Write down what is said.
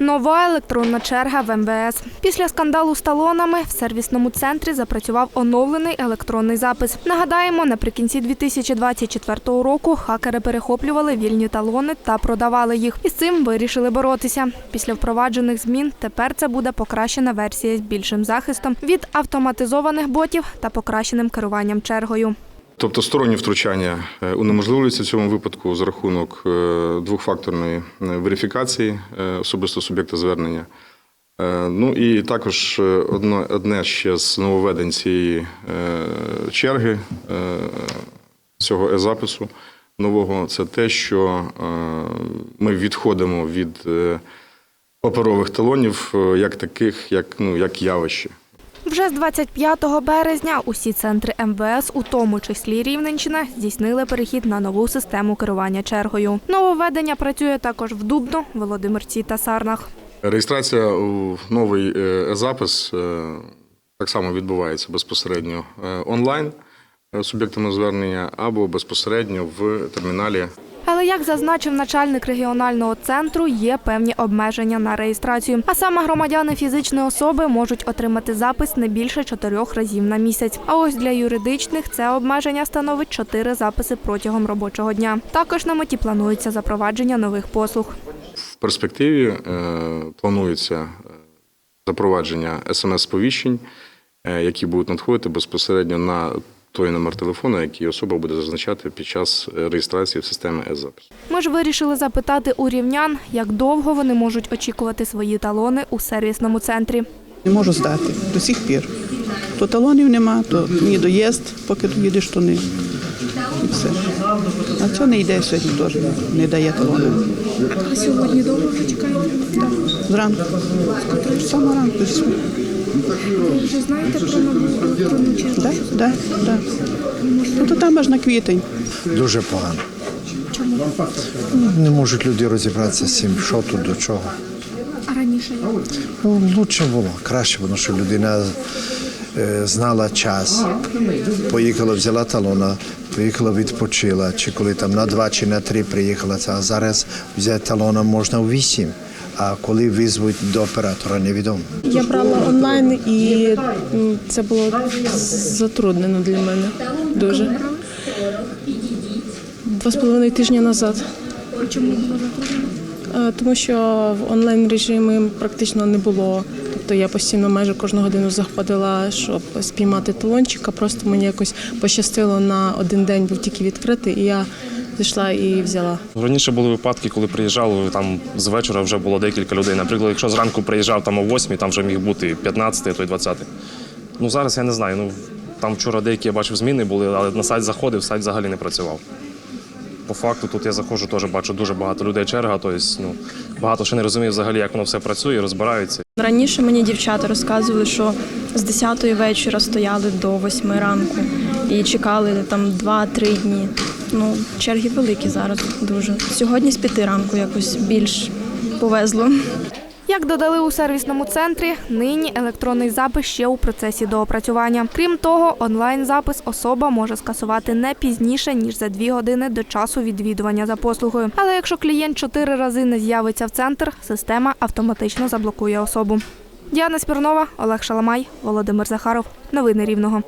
Нова електронна черга в МВС. Після скандалу з талонами в сервісному центрі запрацював оновлений електронний запис. Нагадаємо, наприкінці 2024 року хакери перехоплювали вільні талони та продавали їх. І з цим вирішили боротися. Після впроваджених змін тепер це буде покращена версія з більшим захистом від автоматизованих ботів та покращеним керуванням чергою. Тобто сторонні втручання е, унеможливлюються в цьому випадку за рахунок е, двохфакторної е, верифікації особисто суб'єкта звернення. Ну і також е, одно, одне ще з нововведень цієї черги цього е-запису нового це те, що ми відходимо від паперових талонів як таких, як, ну, як явище. Вже з 25 березня усі центри МВС, у тому числі Рівненщина, здійснили перехід на нову систему керування чергою. Нововведення працює також в Дубно, Володимирці та Сарнах. Реєстрація у новий е, запис е, так само відбувається безпосередньо е, онлайн суб'єктами звернення або безпосередньо в терміналі Але як зазначив начальник регіонального центру, є певні обмеження на реєстрацію. А саме громадяни фізичної особи можуть отримати запис не більше чотирьох разів на місяць. А ось для юридичних це обмеження становить чотири записи протягом робочого дня. Також на меті планується запровадження нових послуг. в перспективі е, планується е, запровадження смс-сповіщень, е, які будуть надходити безпосередньо на той номер телефону, який особа буде зазначати під час е, реєстрації в системі е-запис. Ми ж вирішили запитати у рівнян, як довго вони можуть очікувати свої талони у сервісному центрі. Не можу здати до сих пір. То талонів нема, то ні доїзд, поки доїдеш, то не. І все. А це не йде сьогодні теж, не дає талонів. А сьогодні довго вже чекаєте? Зранку. Саме ранку. Вже знаєте про нову? Да, да, да. Ну, то там аж на квітень. Дуже погано. Чому? Не можуть люди розібратися з цим, що тут до чого. А раніше Ну, лучше було, краще було, що людина е, знала час, поїхала, взяла талона, поїхала, відпочила, чи коли там на два чи на три приїхала, а зараз взяти талона можна у вісім. А коли визвуть до оператора, невідомо. Я брала онлайн і це було затруднено для мене дуже. Два з половиною тижні назад. чому було? Е, Тому що в онлайн режимі практично не було. Тобто я постійно майже кожну годину заходила, щоб спіймати талончика. Просто мені якось пощастило на один день був тільки відкритий, і я зайшла і взяла. Раніше були випадки, коли приїжджали, там з вечора вже було декілька людей. Наприклад, якщо зранку приїжджав там о 8, там вже міг бути 15, а то й 20. Ну зараз я не знаю. Ну там вчора деякі я бачив зміни були, але на сайт заходив, сайт взагалі не працював. По факту тут я заходжу, теж бачу дуже багато людей черга, тобто ну, багато ще не розумію взагалі, як воно все працює, розбираються. Раніше мені дівчата розказували, що з 10 вечора стояли до 8 ранку і чекали там 2-3 дні. Ну, черги великі зараз дуже. Сьогодні з 5 ранку якось більш повезло. Як додали у сервісному центрі, нині електронний запис ще у процесі доопрацювання. Крім того, онлайн-запис особа може скасувати не пізніше ніж за дві години до часу відвідування за послугою. Але якщо клієнт чотири рази не з'явиться в центр, система автоматично заблокує особу. Діана Смірнова, Олег Шаламай, Володимир Захаров. Новини Рівного.